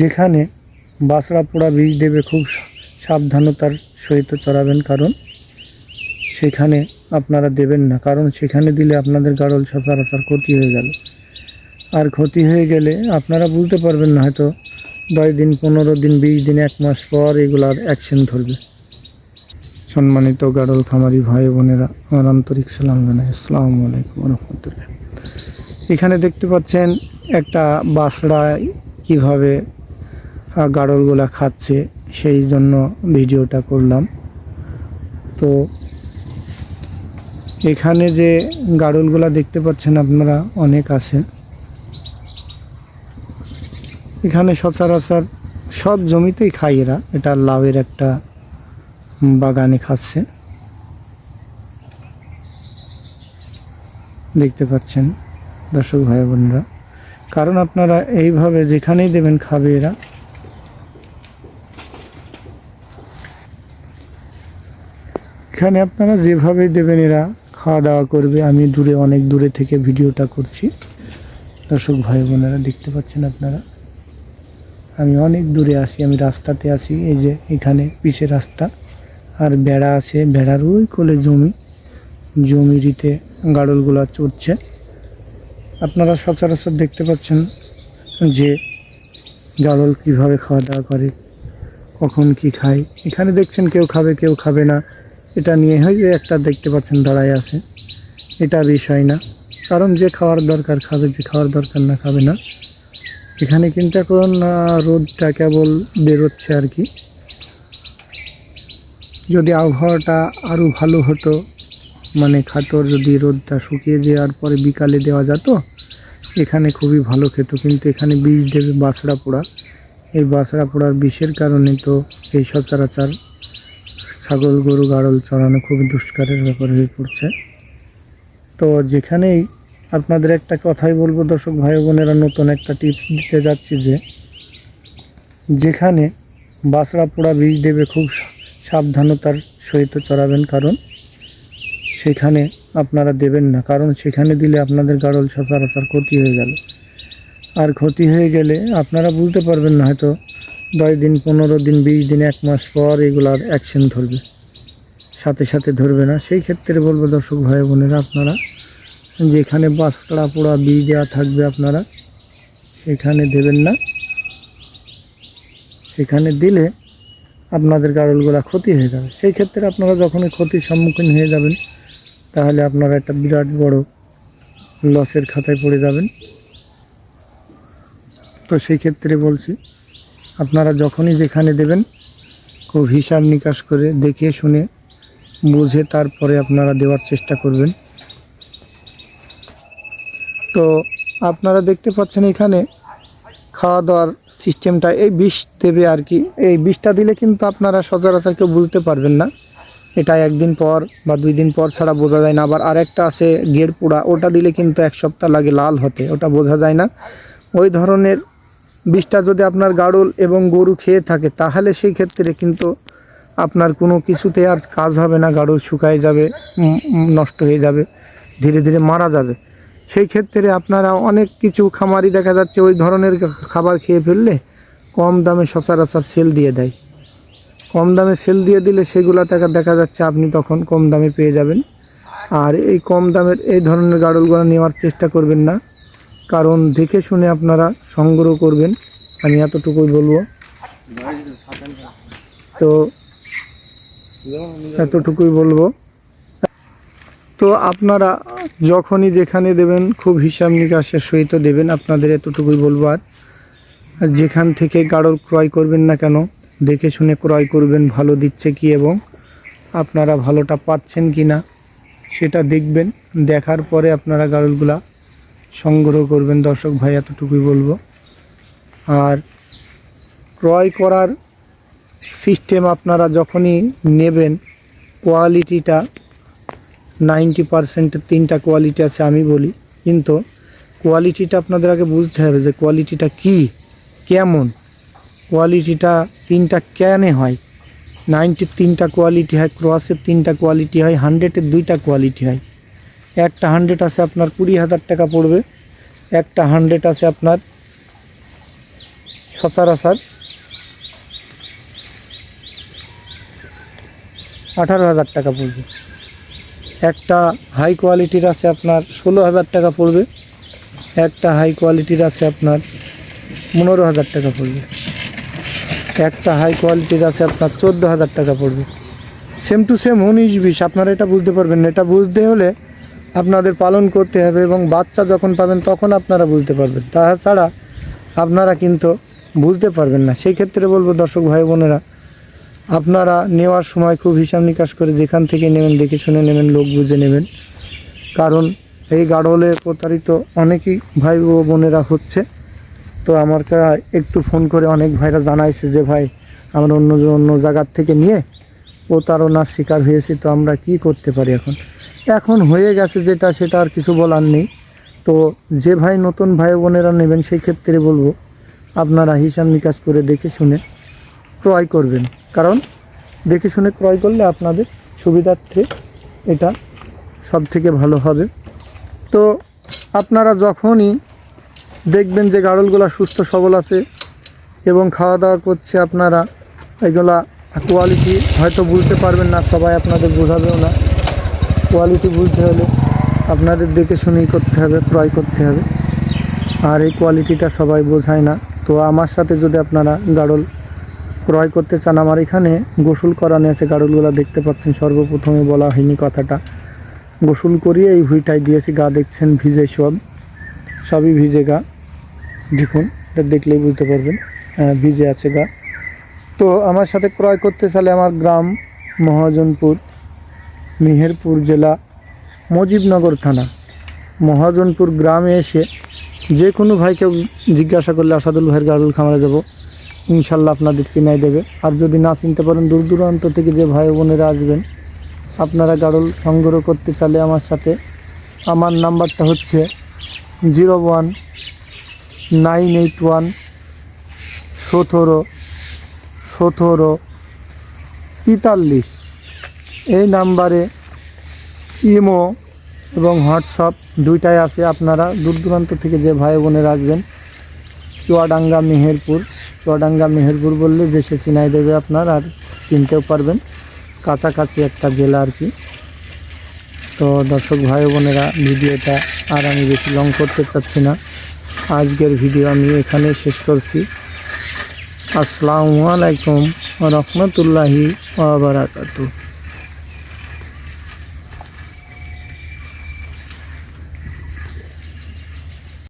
যেখানে বাসড়া পোড়া বীজ দেবে খুব সাবধানতার সহিত চড়াবেন, কারণ সেখানে আপনারা দেবেন না। কারণ সেখানে দিলে আপনাদের গাড়ল সচরাচর ক্ষতি হয়ে গেল আর ক্ষতি হয়ে গেলে আপনারা বুঝতে পারবেন না হয়তো দশ দিন, পনেরো দিন, বিশ দিন, এক মাস পর এগুলার অ্যাকশন ধরবে। সম্মানিত গাড়ল খামারি ভাই বোনেরা, আমার আন্তরিক সালাম জানাই। আসসালামু আলাইকুম রহমতুল্লাহ। এখানে দেখতে পাচ্ছেন একটা বাসড়ায় কীভাবে গাড়লগুলা খাচ্ছে, সেই জন্য ভিডিওটা করলাম। তো এখানে যে গাড়লগুলা দেখতে পাচ্ছেন আপনারা, অনেক আছে। এখানে সচরাচর সব জমিতেই খায় এরা। এটা লাভের একটা বাগানে খাচ্ছে। দেখতে পাচ্ছেন, দর্শক ভাই বোনরা কারণ আপনারা এইভাবে যেখানেই দেবেন খাবে এরা। এখানে আপনারা যেভাবে দেবেন, এরা খাওয়া দাওয়া করবে। আমি দূরে, অনেক দূরে থেকে ভিডিওটা করছি। দর্শক ভাই বোনেরা, দেখতে পাচ্ছেন আপনারা? আমি অনেক দূরে আছি, আমি রাস্তাতে আছি। এই যে এখানে পিছে রাস্তা, আর বেড়া আছে। বেড়ার ওই কোলে জমি। জমিরিতে গাড়লগুলা চড়ছে। আপনারা সচরাচর দেখতে পাচ্ছেন যে গাড়ল কীভাবে খাওয়া দাওয়া করে, কখন কি খায়। এখানে দেখছেন কেউ খাবে কেউ খাবে না। এটা নিয়ে হয় যে একটা দেখতে পাচ্ছেন, দাঁড়ায় আছে। এটা বিষয় না। কারণ যে খাওয়ার দরকার খাবে, যে খাওয়ার দরকার না খাবে না। এখানে কিন্তু এখন রোদটা কেবল বেরোচ্ছে আর কি। যদি আবহাওয়াটা আরও ভালো হতো মানে খাতর যদি রোদটা শুকিয়ে যাওয়ার পরে বিকালে দেওয়া যেত, এখানে খুবই ভালো খেত। কিন্তু এখানে বিষ দেবে বাছড়া পোড়া এই বাছড়া পোড়ার বিষের কারণে তো এই সচরাচর ছাগল, গরু, গাড়ল চড়ানো খুবই দুষ্কারের ব্যাপার হয়ে পড়ছে। তো যেখানেই আপনাদের একটা কথাই বলব দর্শক ভাই বোনেরা, নতুন একটা টিপস দিতে যাচ্ছি যে, যেখানে বাছড়া পোড়া বীজ দেবে খুব সাবধানতার সহিত চড়াবেন কারণ, সেখানে আপনারা দেবেন না। কারণ সেখানে দিলে আপনাদের গাড়ল সচরাচর ক্ষতি হয়ে গেল। আর ক্ষতি হয়ে গেলে আপনারা বুঝতে পারবেন না হয়তো দশ দিন, পনেরো দিন, বিশ দিন, এক মাস পর এগুলার অ্যাকশন ধরবে। সাথে সাথে ধরবে না। সেই ক্ষেত্রে বলব দর্শক ভাই বোনেরা, আপনারা যেখানে বাসড়া পোড়া বীজ দেওয়া থাকবে আপনারা, সেখানে দেবেন না। সেখানে দিলে আপনাদের গাড়লগুলা ক্ষতি হয়ে যাবে। সেই ক্ষেত্রে আপনারা যখনই ক্ষতির সম্মুখীন হয়ে যাবেন, তাহলে আপনারা একটা বিরাট বড় লসের খাতায় পড়ে যাবেন। তো সেই ক্ষেত্রে বলছি আপনারা যখনই যেখানে দেবেন, খুব হিসাব নিকাশ করে দেখে শুনে বুঝে তারপরে আপনারা দেওয়ার চেষ্টা করবেন। তো আপনারা দেখতে পাচ্ছেন এখানে খাওয়া দাওয়ার সিস্টেমটা, এই বিষ দেবে আর কি। এই বিষটা দিলে কিন্তু আপনারা সচরাচর কেউ বুঝতে পারবেন না। এটা একদিন পর বা দুই দিন পর ছাড়া বোঝা যায় না। আবার আরেকটা আছে গের পোড়া, ওটা দিলে কিন্তু এক সপ্তাহ লাগে লাল হতে, ওটা বোঝা যায় না। ওই ধরনের বিষটা যদি আপনার গাড়ল এবং গরু খেয়ে থাকে, তাহলে সেই ক্ষেত্রে কিন্তু আপনার কোনো কিছুতে আর কাজ হবে না গাড়ল শুকায় যাবে নষ্ট হয়ে যাবে, ধীরে ধীরে মারা যাবে। সেই ক্ষেত্রে আপনারা অনেক কিছু খামারি দেখা যাচ্ছে ওই ধরনের খাবার খেয়ে ফেললে কম দামে সচরাচর সেল দিয়ে দেয়। কম দামে সেল দিয়ে দিলে সেগুলো দেখা দেখা যাচ্ছে আপনি তখন কম দামে পেয়ে যাবেন। আর এই কম দামের, এই ধরনের গাড়লগুলো নেওয়ার চেষ্টা করবেন না। কারণ দেখে শুনে আপনারা সংগ্রহ করবেন। আমি এতটুকুই বলব। তো এতটুকুই বলব। তো আপনারা যখনই যেখানে দেবেন, খুব হিসাব নিকাশের সহিত দেবেন, আপনাদের এতটুকুই বলব আর। যেখান থেকে গাড়ল ক্রয় করবেন না কেন, দেখে শুনে ক্রয় করবেন, ভালো দিচ্ছে কি এবং আপনারা ভালোটা পাচ্ছেন কি না, সেটা দেখবেন। দেখার পরে আপনারা গাড়লগুলা সংগ্রহ করবেন দর্শক ভাই, এতটুকুই বলব। আর ক্রয় করার সিস্টেম আপনারা যখনই নেবেন কোয়ালিটিটা নাইনটি পারসেন্টের তিনটা কোয়ালিটি আছে আমি বলি। কিন্তু কোয়ালিটিটা আপনাদের আগে বুঝতে হবে যে কোয়ালিটিটা কি, কেমন? কোয়ালিটিটা তিনটা কেনে হয়? নাইনটির তিনটা কোয়ালিটি হয় ক্রসের তিনটা কোয়ালিটি হয় হান্ড্রেডের দুইটা কোয়ালিটি হয়। একটা হান্ড্রেড আছে আপনার কুড়ি হাজার টাকা পড়বে। একটা হান্ড্রেড আছে আপনার সচরাচর আঠারো হাজার টাকা পড়বে। একটা হাই কোয়ালিটির আছে আপনার ষোলো হাজার টাকা পড়বে। একটা হাই কোয়ালিটির আছে আপনার পনেরো হাজার টাকা পড়বে। একটা হাই কোয়ালিটির আছে আপনার চোদ্দ হাজার টাকা পড়বে। সেম টু সেম উনিশ বিশ, আপনারা এটা বুঝতে পারবেন এটা বুঝতে হলে আপনাদের পালন করতে হবে এবং বাচ্চা যখন পাবেন তখন আপনারা বুঝতে পারবেন। তাছাড়া আপনারা কিন্তু বুঝতে পারবেন না। সেই ক্ষেত্রে বলব, দর্শক ভাই বোনেরা, আপনারা নেওয়ার সময় খুব হিসাব নিকাশ করে যেখান থেকে নেবেন, দেখে শুনে নেবেন, লোক বুঝে নেবেন। কারণ এই গাড়লে প্রতারিত অনেকেই ভাই ও বোনেরা হচ্ছে। তো আমার একটু ফোন করে অনেক ভাইরা জানাইছে যে, ভাই, আমরা অন্য অন্য জায়গার থেকে নিয়ে প্রতারণার শিকার হয়েছি, তো আমরা কি করতে পারি এখন? এখন হয়ে গেছে যেটা, সেটা আর কিছু বলার নেই। তো যে ভাই নতুন ভাই বোনেরা নেবেন, সেই ক্ষেত্রে বলব, আপনারা হিসাব নিকাশ করে দেখে শুনে ক্রয় করবেন। কারণ দেখে শুনে ক্রয় করলে আপনাদের সুবিধার্থে এটা সব থেকে ভালো হবে। তো আপনারা যখনই দেখবেন যে গাড়লগুলো সুস্থ, সবল আছে এবং খাওয়া দাওয়া করছে আপনারা, এগুলা কোয়ালিটি হয়তো বুঝতে পারবেন না, সবাই আপনাদের বোঝাবেও না। কোয়ালিটি বুঝতে হলে আপনাদের দেখে শুনেই করতে হবে ক্রয় করতে হবে। আর এই কোয়ালিটিটা সবাই বোঝায় না। তো আমার সাথে যদি আপনারা গাড়ল ক্রয় করতে চান, আমার এখানে গোসল করানো আছে, গাড়লগুলো দেখতে পাচ্ছেন, সর্বপ্রথমে বলা হয়নি কথাটা। গোসল করিয়ে এই হুইটাই দিয়েছি, গা দেখছেন ভিজে সব, সবই ভিজে গা। দেখুন, এটা দেখলেই বুঝতে পারবেন ভিজে আছে গা। তো আমার সাথে ক্রয় করতে চাইলে আমার গ্রাম মহাজনপুর মেহেরপুর জেলা মুজিবনগর থানা। মহাজনপুর গ্রামে এসে যে কোনো ভাইকে জিজ্ঞাসা করলে আসাদুল ভাইয়ের গাড়ুল খামারে যাব। ইনশাল্লাহ আপনাদের চিনাই দেবে। আর যদি না চিনতে পারেন, দূর দূরান্ত থেকে যে ভাই বোনেরা আসবেন, আপনারা গাড়ল সংগ্রহ করতে চাইলে আমার সাথে। আমার নাম্বারটা হচ্ছে zero one nine eight one সতেরো সতেরো, তেতাল্লিশ। এই নাম্বারে ইমো এবং হোয়াটসঅ্যাপ দুইটাই আছে। আপনারা দূর দূরান্ত থেকে যে ভাই বোনেরা আসবেন, চুয়াডাঙ্গা মেহেরপুর। চুয়াডাঙ্গা মেহেরপুর বললে দেশে চিনাই দেবে আপনার আর চিনতেও পারবেন। কাছাকাছি একটা জেলা আর কি। তো দর্শক ভাই বোনেরা, ভিডিওটা আর আমি বেশি লং করতে চাচ্ছি না। আজকের ভিডিও আমি এখানে শেষ করছি। আসসালামু আলাইকুম রহমতুল্লাহি ওয়া বারাকাতুহু।